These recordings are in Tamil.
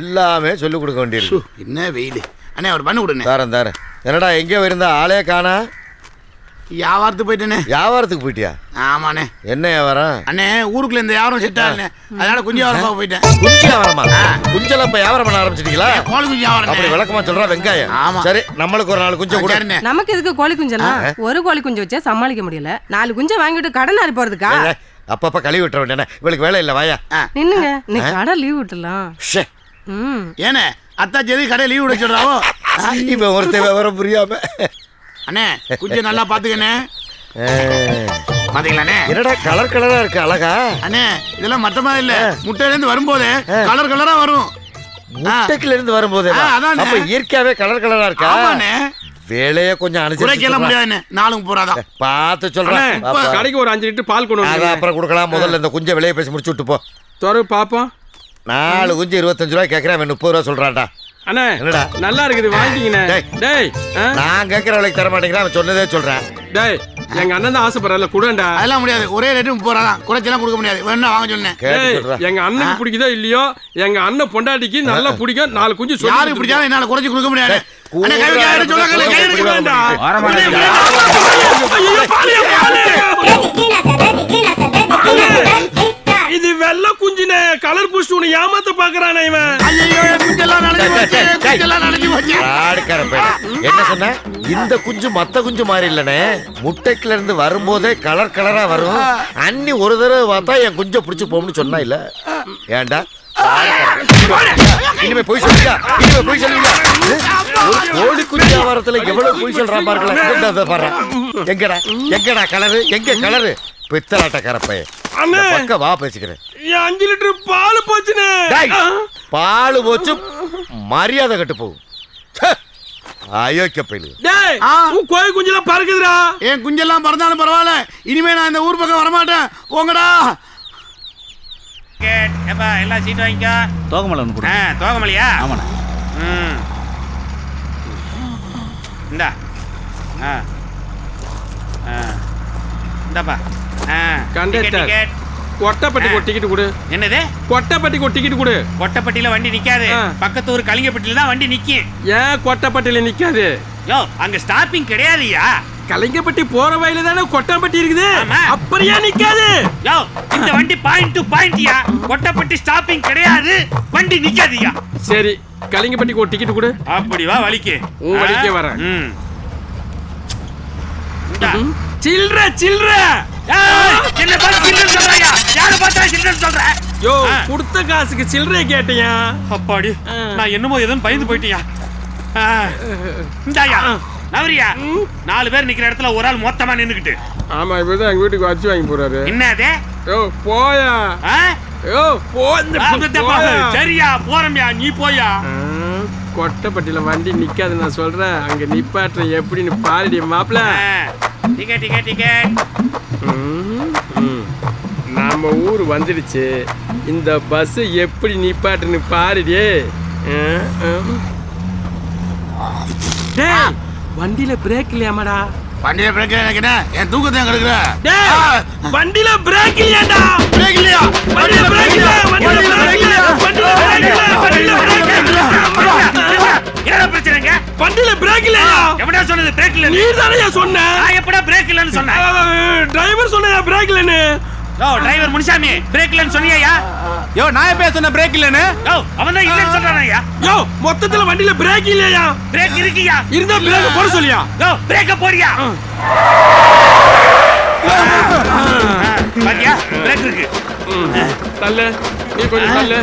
எல்லாமே சொல்லிக் கொடுக்க வேண்டியிருக்கு. என்ன வெயில். அண்ணே அவர் பண்ணி விடுண்ணே தாரேன் தாரேன். என்னடா எங்கே இருந்தா ஆளே காணா. வியாபாரத்துக்கு போயிட்டேனே வியாபாரத்துக்கு போயிட்டியா? ஆமாண்ணே. என்ன வியாபாரம்? அண்ணே ஊருக்குள்ள இந்த வியாபாரம் செட் ஆகலண்ணே. அதனால குஞ்சு வியாபாரம் பார்க்க போயிட்டேன். குஞ்சு வியாபாரமா? குஞ்செல்லாம் இப்ப வியாபாரம் பண்ண ஆரம்பிச்சிட்டீங்களா? கோழி குஞ்சு அப்படி வியாபாரம் விளக்கமா சொல்றா வெங்காயம். ஆமா. சரி நம்மளுக்கு ஒரு நாலு குஞ்சு கூட. நமக்கு எதுக்கு கோழி குஞ்செல்லாம்? ஒரு கோழி குஞ்சு வச்சா சமாளிக்க முடியல. நாலு குஞ்சை வாங்கிட்டு கடன் அரி போறதுக்கா? அப்பப்ப கழுவி விட்டுற வேண்டியன இவளுக்கு வேலை இல்ல வாயா. நின்னுங்க நீ கடை லீவ் விட்டுலாம் ஏண்ணே அத்தாச்சி எதுக்கு கடையில் லீவ் விட சொல்றாவோ இவன் ஒருத்தன் விவரம் புரியாம. அண்ணே குஞ்சு நல்லா பாத்துக்கண்ணே. பாத்தீங்களாண்ணே என்னடா கலர் கலரா இருக்கு அழகா? அண்ணே இதெல்லாம் மாதிரி இல்ல. முட்டையில இருந்து வரும்போது கலர் கலரா வரும். முட்டைக்குல இருந்து வரும்போது. அப்ப இயற்கையாவே கலர் கலரா இருக்கா? வேலைய கொஞ்சம் அனுசரிச்சு முடியாதுண்ணே. நாளும் போறாதான் பார்த்து சொல்றேன். கடைக்கு ஒரு அஞ்சு லிட்டர் பால் கொண்டு அப்புறம் கொடுக்கலாம். முதல்ல இந்த குஞ்சை விலையை பேசி முடிச்சு விட்டு போ துறவு பாப்போம். நாலு குஞ்சு இருபத்தஞ்சு ரூபாய் கேட்கறேன் முப்பது ரூபா சொல்றான்டா. அண்ணே என்னடா? நல்லா இருக்குது வாங்கிக்கிங்கண்ணே டேய். டேய் ஆ? நான் கேட்கற விலைக்கு தர மாட்டேங்கிறேன் அவன் சொன்னதே சொல்றேன். டேய் எங்க அண்ணன் தான் ஆசைப்படுறல குடண்டா அதெல்லாம் முடியாது. ஒரே ரேட்டு போறாதான் குறைச்செல்லாம் கொடுக்க முடியாது. வேணா வாங்க சொன்னேன் எங்க அண்ணனுக்கு பிடிக்குதோ இல்லையோ எங்க அண்ணன் பொண்டாட்டிக்கு நல்லா பிடிக்கும். நாலு குஞ்சு சொல்லி யாருக்கு பிடிச்சாலும் என்னால குறைச்சு கொடுக்க முடியாது. சொல்லாங்க, இது வெள்ளை குஞ்சுனே கலர் பூஸ்ட் உன்னை ஏமாத்த பாக்குறானே இவன். என் குஞ்செல்லாம் நனைஞ்சு போச்சு, குஞ்செல்லாம் போச்சு. பையன். என்ன சொன்ன? இந்த குஞ்சு மத்த குஞ்சு மாதிரி இல்லனே. முட்டைக்குல இருந்து வரும்போதே கலர் கலரா வரும். அன்னி ஒரு தடவை பார்த்தா என் குஞ்ச புடிச்சு போகும்னு சொன்னா இல்ல. ஏன்டா? இனிமே போய் சொல்லுங்க இனிமே போய் சொல்லுங்க ஒரு கோழி குஞ்சு வியாபாரத்துல எவ்வளவு போய் சொல்றான் பாருங்களேன். பாரு. எங்கடா? எங்கடா கலரு எங்க கலரு பித்தலாட்ட கரப்பைய அண்ணே. பக்கம் வா பேசிக்கிறேன். என் அஞ்சு லிட்டர் பால் போச்சுனே டேய், பால் போச்சு மரியாதை கட்டு போகும். அயோக்கிய பயிலு. டேய் ஆ. உன் கோழி குஞ்செல்லாம் பறக்குதுடா. என் குஞ்செல்லாம் பறந்தாலும் பரவாயில்ல. இனிமே நான் இந்த ஊர் பக்கம் வரமாட்டேன். போங்கடா. ஏப்பா எல்லாம் சீட் வாங்கிக்கோ. தோகமலை ஒன்று கொடு ஆ தோகமலையா? ஆமாண்ணே. ம். இந்தா. ஆ. ஆ. இந்தாப்பா. கண்டக்டர். கொட்டைப்பட்டிக்கு ஒரு டிக்கெட் கொடு. என்னது? கொட்டைப்பட்டிக்கு ஒரு டிக்கெட் கொடு. கொட்டப்பட்டியில வண்டி நிக்காது. பக்கத்து ஊர் கலிங்கப்பட்டியில தான் வண்டி நிக்கும் ஏன் கொட்டைப்பட்டியில நிக்காது? யோ அங்க ஸ்டாப்பிங் கிடையாதுயா கலிங்கப்பட்டி போற வயல தானே கொட்டாம்பட்டி இருக்குது? ஏன் நிக்காது? யோ இந்த வண்டி பாயிண்ட் டு பாயிண்ட்யா கொட்டப்பட்டி ஸ்டாப்பிங் கிடையாது. வண்டி நிக்காதுயா சரி கலிங்கப்பட்டிக்கு ஒரு டிக்கெட் கொடு. அப்படி வா வலிக்கு உன் வழிக்கே வரேன். ம். சில்ற சில்ற ஏய், என்ன பார்த்து சில்லறை சொல்றாயா? யாரை பார்த்தா சில்லறை சொல்ற? யோ. கொடுத்த காசுக்கு சில்லறைய கேட்டியா அப்பாடி. நான் என்னமோ எதுவும் பயந்து போயிட்டியா. இந்தாயா நவரியா நாலு பேர் நிக்கிற இடத்துல ஒரு ஆள் மொத்தமா நின்னுக்கிட்டு ஆமா இப்பதான் எங்க வீட்டுக்கு வச்சு வாங்கி போறாரு என்னது யோ போயா ஆ? யோ போ இந்த ஆ, இந்த தப்பா. சரியா போறோம்யா நீ போயா கொட்டைப்பட்டியில வண்டி நிக்காது நான் சொல்றேன் அங்க நிப்பாட்டுற எப்படின்னு பாருடி மாப்பிள ஆ. Ticket ticket ticket. நம்ம ஊர் வந்துடுச்சு. இந்த பஸ் எப்படி நிப்பாட்டுன்னு பாருடி. ஆ, ஆ. டேய் வண்டியில பிரேக் இல்லையாமாடா? வண்டியில பிரேக் என்ன? என் தூக்கத்தை கெடுக்கிற டேய் வண்டியில பிரேக் இல்லையாடா? பிரேக் இல்லையா? வண்டியில பிரேக் இல்ல வண்டியில பிரேக் இல்ல வண்டியில பிரேக் இல்ல வண்டியில பிரேக் இல்ல. என்ன பிரச்சனைங்க? வண்டியில பிரேக் இல்லையா? எப்படா சொன்னது பிரேக் இல்ல நீ தானே சொன்ன நான் எப்படா பிரேக் இல்லன்னு சொன்னேன் டிரைவர் சொன்ன பிரேக் இல்லைன்னு யோ டிரைவர் முனிசாமி பிரேக் இல்லன்னு சொன்னியா யோ நான் எப்ப சொன்ன பிரேக் இல்லைன்னு? யோ அவன் தான் இல்லன்னு சொல்றானயா யோ மொத்தத்துல வண்டியில பிரேக் இல்லையா? பிரேக் இருக்கியா? இருந்தா பிரேக் போட சொல்லியா? யோ பிரேக்க போடியா பாத்தியா? பிரேக் இருக்கு. தள்ள. நீ கொஞ்சம் தள்ள.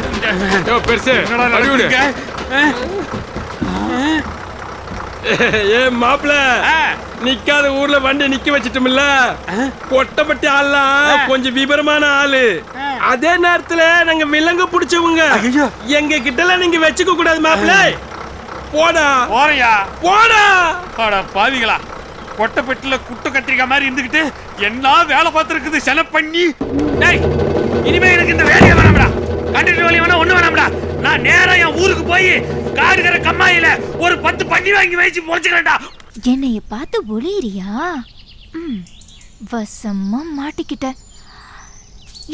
யோ பெருசு. அடி விடு. ஏ மாப்பிள. நிக்காத ஊர்ல வண்டி நிக்க வச்சிட்டோம்ல. கொட்டப்பட்டி ஆள்லாம் கொஞ்சம் விபரமான ஆளு. அதே நேரத்துல நாங்க விலங்கு பிடிச்சவங்க. எங்க கிட்ட நீங்க வச்சுக்க கூடாது மாப்பிள. போடா. போறியா? போடா. அட பாவிகளா. கொட்டப்பெட்டில குட்டு கத்திரிக்காய் மாதிரி இருந்துகிட்டு என்ன வேலை பார்த்துருக்குது செலவு பண்ணி இனிமே எனக்கு இந்த வேலையை வேணாம்டா. கண்டிட்டு வழி வேணா ஒண்ணு வேணாம்டா. நான் நேரா என் ஊருக்கு போய் காடுகிற கம்மாயில ஒரு பத்து பண்ணி வாங்கி வச்சு பொழைச்சுக்கிறேன்டா. என்னைய பார்த்து ஒளியிறியா? வசமா மாட்டிக்கிட்ட.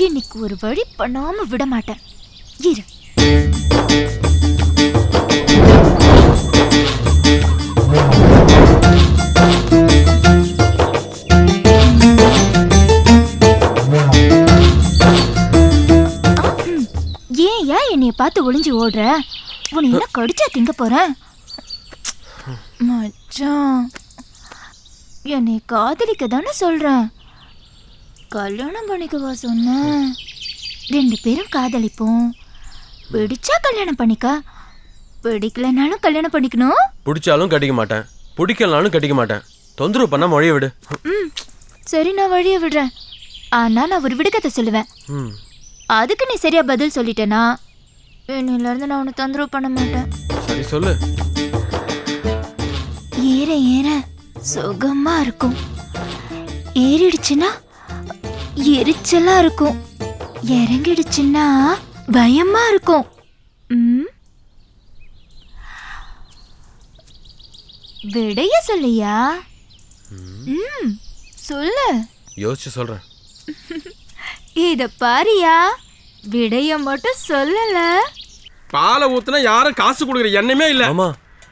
இன்னைக்கு ஒரு வழி பண்ணாம விட மாட்டேன். இரு. கடிச்சா திங்க போறேன். மச்சான் என்னை காதலிக்க தானே சொல்றேன். கல்யாணம் பண்ணிக்கவா சொன்னேன். ரெண்டு பேரும் காதலிப்போம். பிடிச்சா கல்யாணம் பண்ணிக்க. பிடிக்கலனாலும் கல்யாணம் பண்ணிக்கணும். பிடிச்சாலும் கட்டிக்க மாட்டேன். பிடிக்கலனாலும் கட்டிக்க மாட்டேன். தொந்தரவு பண்ணா மொழிய விடு. ம் சரி நான் வழிய விடுறேன். ஆனா நான் ஒரு விடுகதை சொல்லுவேன். அதுக்கு நீ சரியா பதில் சொல்லிட்டேனா? இன்னில இருந்து நான் உன்னை தொந்தரவு பண்ண மாட்டேன். சரி சொல்லு. ஏற ஏற. சுகமா இருக்கும். ஏறிடுச்சுன்னா எரிச்சலா இருக்கும். இறங்கிடுச்சுன்னா பயமா இருக்கும். விடைய சொல்லியா? ம் சொல்லு. யோசிச்சு சொல்றேன். இத பாரியா? விடைய மட்டும் சொல்லல. பாலை ஊத்துனா யாரும் காசு கொடுக்குற எண்ணமே இல்ல. மாமா.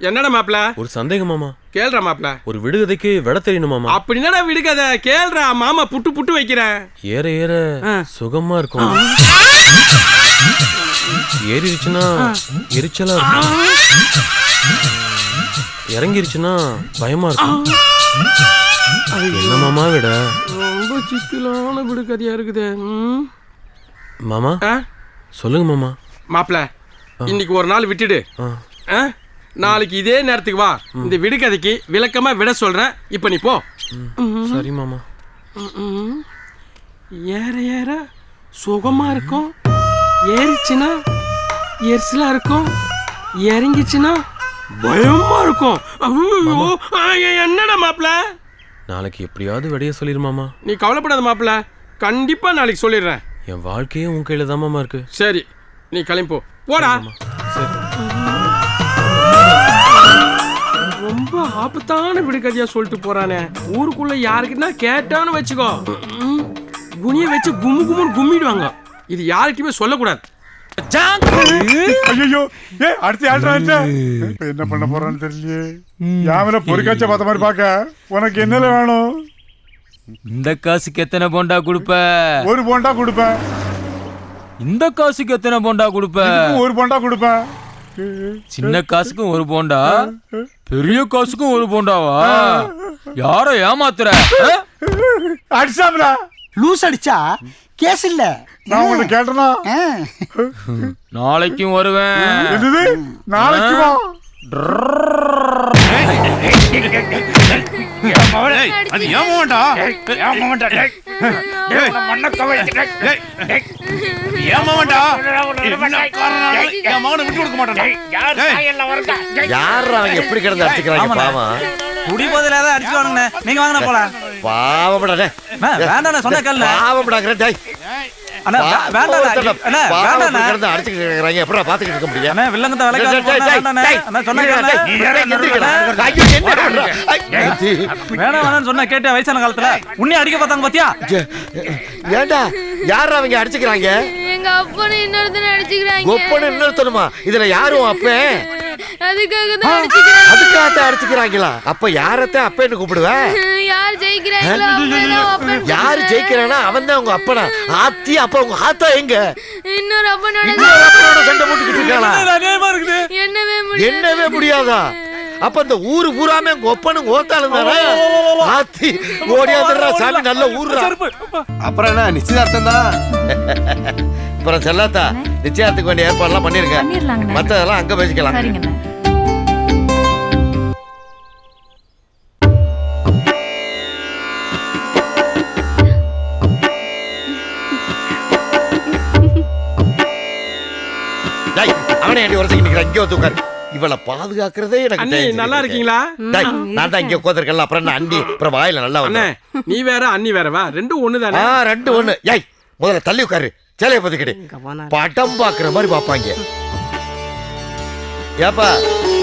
என்னடா மாப்ள ஒரு சந்தேகம் மாமா. கேள்றா மாப்ள ஒரு விடுகதைக்கு விட தெரியணும் மாமா. அப்படின்னா விடுக்காத கேள்றா மாமா புட்டு புட்டு வைக்கிறேன். ஏற ஏற சுகமா இருக்கும். ஏறிடுச்சுன்னா எரிச்சலா இருக்கும். இறங்கிருச்சுன்னா பயமா இருக்கும். என்ன மாமா விட? ரொம்ப சிக்கலான விடுகதையா இருக்குது. மாமா? சொல்லுங்க மாமா. மாப்ள இன்னைக்கு ஒரு நாள் விட்டுடு? நாளைக்கு இதே நேரத்துக்கு வா. இந்த விடுகதைக்கு விளக்கமா விட சொல்றேன். இப்ப நீ போ. சரி மாமா. ஏற ஏற சுகமா இருக்கும். ஏறிச்சுன்னா எரிசலா இருக்கும். இறங்கிச்சுன்னா பயமா இருக்கும். என்னடா மாப்ள நாளைக்கு எப்படியாவது விடைய சொல்லிடு மாமா. நீ கவலைப்படாத மாப்ள கண்டிப்பா நாளைக்கு சொல்லிடுறேன். என் வாழ்க்கையே உன் கையில தான் மாமா இருக்கு. சரி நீ கிளம்பி போடா. சரி. ரொம்ப ஆபத்தான விடுகதையா சொல்லிட்டு போறானே. ஊருக்குள்ள யாருக்குன்னா கேட்டான்னு வச்சுக்கோ. குனிய வச்சு கும்மு கும்முன்னு கும்மிடுவாங்க. இது யாருக்குமே சொல்லக்கூடாது. ஐயோ ஏ அடுத்து இப்ப என்ன பண்ண போறான்னு தெரியலையே. யாமல பொறிக்காச்ச பார்த்த மாதிரி பாக்க உனக்கு என்னல வேணும்? இந்த காசுக்கு எத்தனை போண்டா கொடுப்ப? ஒரு போண்டா கொடுப்பேன். இந்த காசுக்கு எத்தனை போண்டா கொடுப்ப? ஒரு போண்டா கொடுப்பேன் சின்ன காசுக்கும் ஒரு போண்டா? பெரிய காசுக்கும் ஒரு போண்டாவா? யார ஏமாத்துற? அடிச்சாமலா லூஸ் அடிச்சா? கேஸ் இல்ல. நான் உன்கிட்ட கேட்டனா? நாளைக்கும் வருவேன். நாளைக்கு அது என் மகனை விட்டு கொடுக்க மாட்டான் யார் அவங்க எப்படி கிடந்து அடிச்சுக்கிறாங்க? பாவம். குடி போதில ஏதாவது அடிச்சு வாங்கண்ணே நீங்க வாங்கினா போலாம். பாவம்டா டேய். வேண்டாண்ணே சொன்ன கேளுண்ணே பாவம்டாங்கிற டேய். அண்ணா ஒருத்தனை அண்ணா இப்படி கிடந்து அடிச்சுக்கிட்டு இருக்கிறாங்க. எப்படிடா பாத்துக்கிட்டு இருக்க முடியும்? அண்ணா டேய், வேண்டாண்ணே டேய், அண்ணா சொன்ன டேய், கேளுண்ணே டேய், டேய், எந்திரிக்கடா. ஐயோ, என்ன பண்ற? ஐ, ஏத்தி. வேணாம் வேணாம்னு சொன்னா கேட்ட வயசான காலத்துல. உன்னை அடிக்க பார்த்தாங்க பாத்தியா ஏண்டா யார் அவங்க அடிச்சுக்கிறாங்க? எங்க அப்பனை இன்னொருத்தனை அடிச்சுக்கிறாங்க. ஒப்பனை இன்னொருத்தனுமா? இதுல யாரும் அப்பேன்? அதுக்காக தான் அடிச்சுக்கிறாங்க. அதுக்காகத்தான் அடிச்சுக்கிறாங்களா? அப்ப யாரத்தான் அப்பேன்னு கூப்பிடுவ? யார் ஜெயிக்கிறாங்களோ அவங்க தான் அப்பன் யாரு ஜெயிக்கிறானா? அவன் தான் உங்க அப்பனா. ஆத்தி அப்ப உங்க ஆத்தா எங்க? இன்னொரு அப்பனோட இன்னொரு அப்பனோட சண்டை போட்டுக்கிட்டு இருக்காளா? என்னவே முடியாது. என்னவே முடியாதா? அப்ப இந்த ஊரு பூராமே உங்க ஒப்பனும் ஓத்தாலும் தானே? ஆத்தி ஓடியாந்துடுறா சாமி நல்ல ஊர்ரா அப்புறம் என்ன நிச்சயதார்த்தம் தான்? அப்புறம் செல்லாத்தா நிச்சயத்துக்கு வேண்டிய ஏற்பாடுலாம் பண்ணிருங்க. பண்ணிடலாங்கண்ணே. மத்ததெல்லாம் அங்க பேசிக்கலாம் அவனே ஏண்டி ஒரு செகண்ட் நிக்கிறான் இங்கே வந்து உட்காரு. இவளை பாதுகாக்கிறதே எனக்கு அண்ணி தெரிஞ்சுக்கிட்டு நல்லா இருக்கு. இருக்கீங்களா? டேய் நான் தான் இங்கே உட்காந்துருக்கல அப்புறம் என்ன அண்ணி அப்புறம் வாயில நல்லா அண்ணே வந்து நீ வேற அண்ணி வேறவா ரெண்டும் ஒண்ணு தானே ஆ ரெண்டு ஒண்ணு. ஏய் முதல்ல தள்ளி உட்காரு. சேலைய பத்துக்கிட்டு படம் பாக்குற மாதிரி பாப்பாங்க ஏப்பா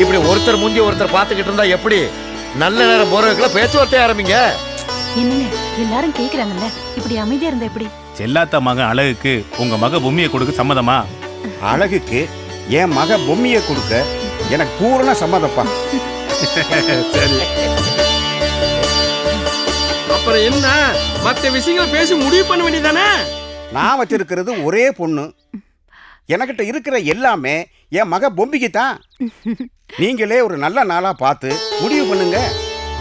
இப்படி ஒருத்தர் முந்தி ஒருத்தர் பார்த்துக்கிட்டு இருந்தா எப்படி? நல்ல நேரம் போறதுக்குள்ள பேச்சுவார்த்தை ஆரம்பிங்க. என்னங்க எல்லாரும் கேக்குறாங்கல்ல? இப்படி அமைதியா இருந்தா எப்படி? செல்லாத்த மகன் அழகுக்கு உங்க மக பொம்மையை கொடுக்க சம்மதமா? அழகுக்கு என் மக பொம்மையை கொடுக்க எனக்கு பூரண சம்மதப்பா. அப்புறம் என்ன? மத்த விஷயங்களை பேசி முடிவு பண்ண வேண்டியதானே நான் வச்சிருக்கிறது ஒரே பொண்ணு. எனக்கிட்ட இருக்கிற எல்லாமே என் மக பொம்பிக்கு தான் நீங்களே ஒரு நல்ல நாளா பார்த்து முடிவு பண்ணுங்க.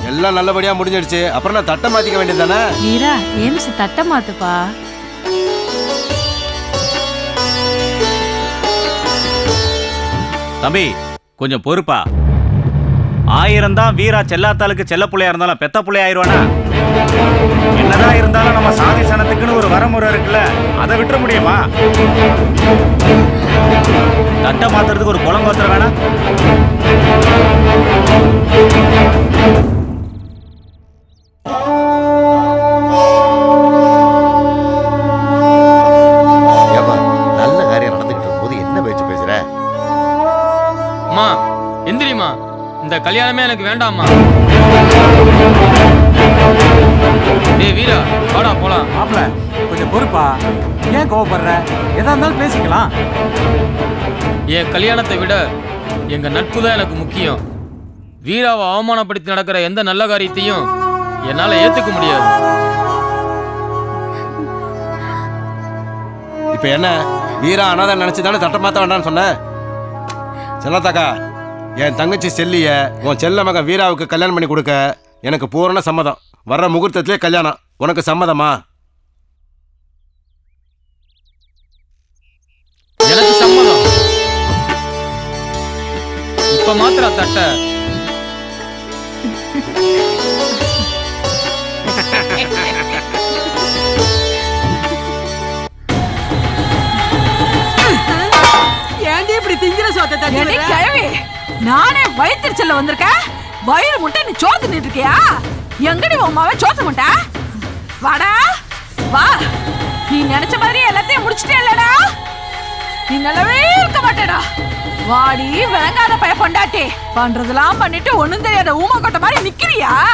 எல்லாம் நல்லபடியா முடிஞ்சிடுச்சு. அப்புறம் நான் தட்டை மாத்திக்க வேண்டியதானே வீரா ஏமிச்சு தட்ட மாத்துப்பா? தம்பி கொஞ்சம் பொறுப்பா. ஆயிரம் தான் வீரா செல்லாத்தாளுக்கு செல்ல பிள்ளையா இருந்தாலும் பெத்த புள்ளையா ஆயிருவானா என்னதான் இருந்தாலும் நம்ம சாதி சனத்துக்குன்னு ஒரு வரமுறை இருக்குல்ல அதை விட்டுற முடியுமா? தட்டை மாத்துறதுக்கு ஒரு குளம் வேணாம். வேண்டாம்மா. டேய் வீரா வாடா போலாம். மாப்ள கொஞ்சம் பொறுப்பா. ஏன் கோவப்படுற? எதா இருந்தாலும் பேசிக்கலாம். என் கல்யாணத்தை விட எங்க நட்பு தான் எனக்கு முக்கியம். வீராவை அவமானப்படுத்தி நடக்கிற எந்த நல்ல காரியத்தையும் என்னால ஏத்துக்க முடியாது. இப்போ என்ன? வீரா அனாதை நினைச்சு தானே தட்டை மாத்த வேண்டாம்னு சொன்ன? செல்லத்தாக்கா என் தங்கச்சி செல்லிய உன் செல்ல மகன் வீராவுக்கு கல்யாணம் பண்ணி கொடுக்க எனக்கு பூரண சம்மதம். வர்ற முகூர்த்தத்திலே கல்யாணம். உனக்கு சம்மதமா? எனக்கு சம்மதம். இப்ப மாத்திர தட்டை. ஏன்டி இப்படி திங்கிற சோத்தை தட்டி? கிழவி. நானே வயிற்றுச்சல்ல வந்திருக்கேன் வயிறு முட்டை நீ சோத்து நிட்டு இருக்கியா? எங்கடி உன் மாவன் சோத்து முட்டை? வாடா வா. நீ நினைச்ச மாதிரி எல்லாத்தையும் முடிச்சிட்டே இல்லடா. நீ நல்லாவே இருக்க மாட்டேடா. வாடி விளங்காத பய பொண்டாட்டி. பண்றதெல்லாம் பண்ணிட்டு ஒண்ணும் தெரியாத ஊமா கொட்ட மாதிரி நிக்கிறியா?